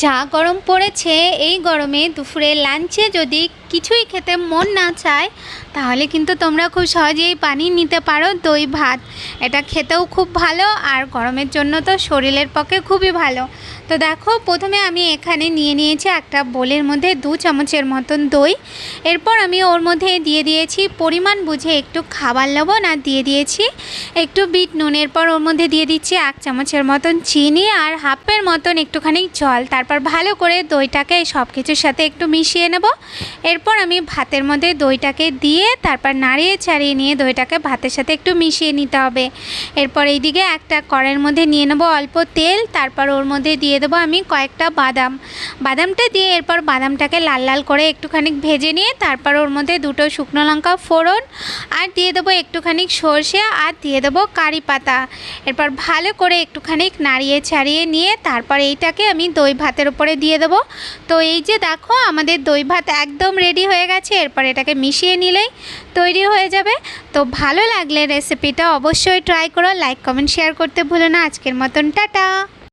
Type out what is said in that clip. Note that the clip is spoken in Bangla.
যা গরম পড়েছে, এই গরমে দুপুরে লাঞ্চে যদি কিছুই খেতে মন না চায়, তাহলে কিন্তু তোমরা খুব সহজেই পানি নিতে পারো দই, ভাত। এটা খেতেও খুব ভালো আর গরমের জন্য তো শরীরের পক্ষে খুবই ভালো। তো দেখো, প্রথমে আমি এখানে নিয়ে নিয়েছি একটা বোলের মধ্যে দু চামচের মতন দই। এরপর আমি ওর মধ্যে দিয়ে দিয়েছি পরিমাণ বুঝে একটু খাবার লবণ আর দিয়ে দিয়েছি একটু বিট নুন। এরপর ওর মধ্যে দিয়ে দিচ্ছি এক চামচের মতন চিনি আর হাফের মতন একটুখানি জল। তারপর ভালো করে দইটাকে সব কিছুর সাথে একটু মিশিয়ে নেব। এরপর আমি ভাতের মধ্যে দইটাকে দিয়ে তারপর নাড়িয়ে ছাড়িয়ে নিয়ে দইটাকে ভাতের সাথে একটু মিশিয়ে নিতে হবে। এরপর এইদিকে একটা কড়াইয়ের মধ্যে নিয়ে নেব অল্প তেল, তারপর ওর মধ্যে দিয়ে দেবো আমি কয়েকটা বাদাম। বাদামটা দিয়ে এরপর বাদামটাকে লাল লাল করে একটুখানি ভেজে নিয়ে তারপর ওর মধ্যে দুটো শুকনো লঙ্কা ফোড়ন আর দিয়ে দেবো একটুখানি সর্ষে আর দিয়ে দেবো কারি পাতা। এরপর ভালো করে একটুখানি নাড়িয়ে ছাড়িয়ে নিয়ে তারপর এইটাকে আমি দই ভাতের উপরে দিয়ে দেবো। তো এই যে দেখো, আমাদের দই ভাত একদম রেডি হয়ে গেছে। এরপর এটাকে মিশিয়ে নিলেই তৈরি হয়ে যাবে। তো ভালো লাগলে রেসিপিটা অবশ্যই ট্রাই করো। লাইক কমেন্ট শেয়ার করতে ভুলো না। আজকের মতন টাটা।